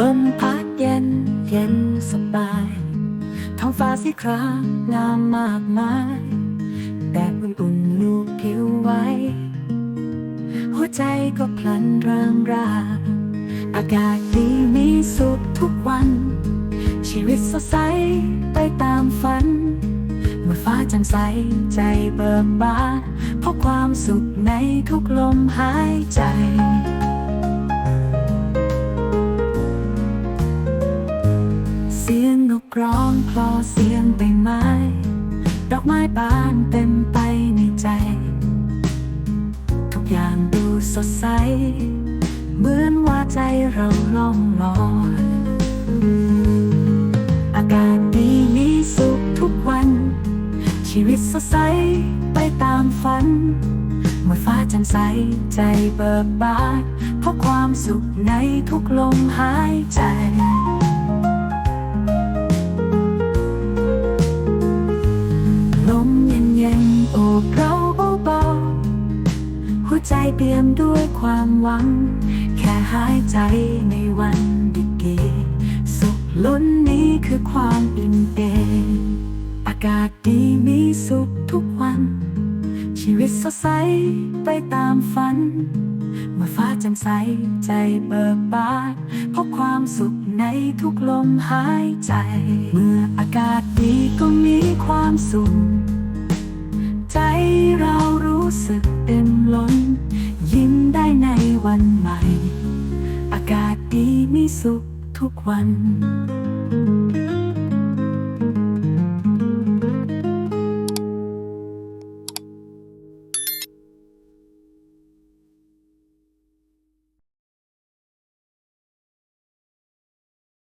ลมพัดเย็นเย็นสบาย ท้องฟ้าสีครามมากมายแดดอุ่นลูกผิวไวหัวใจก็พลันริงราอากาศดีมีสุขทุกวัน ชีวิตสดใสไปตามฝัน ฟ้าจ่มใสใจเบิกบานเพราะความสุขในทุกลมหายใจเสียงนกร้องคลอเสียงใบไม้ ดอกไม้บานเต็มไปในใจ ทุกอย่างดูสดใส เหมือนว่าใจเราล่องลอย ชีวิตสดใสไปตามฝันเมื่อฟ้าแจ่มใสใจเบิกบานเพราะความสุขในทุกลมหายใจลมเย็นเย็นๆโอบเราเบาๆหัวใจเปี่ยมด้วยความหวัง แค่หายใจในวันดีๆสุขล้นนี้คือความอิ่มเอมากาศดีมีสุขทุกวัน ชีวิตสดใสไปตามฝัน เมื่อฟ้าแจ่มใสใจเบิกบานพราะความสุขในทุกลมหายใจ เมื่ออากาศดีก็มีความสุข ใจเรารู้สึกเต็มล้น ยิ้มได้ในวันใหม่ อากาศดีมีสุขทุกวัน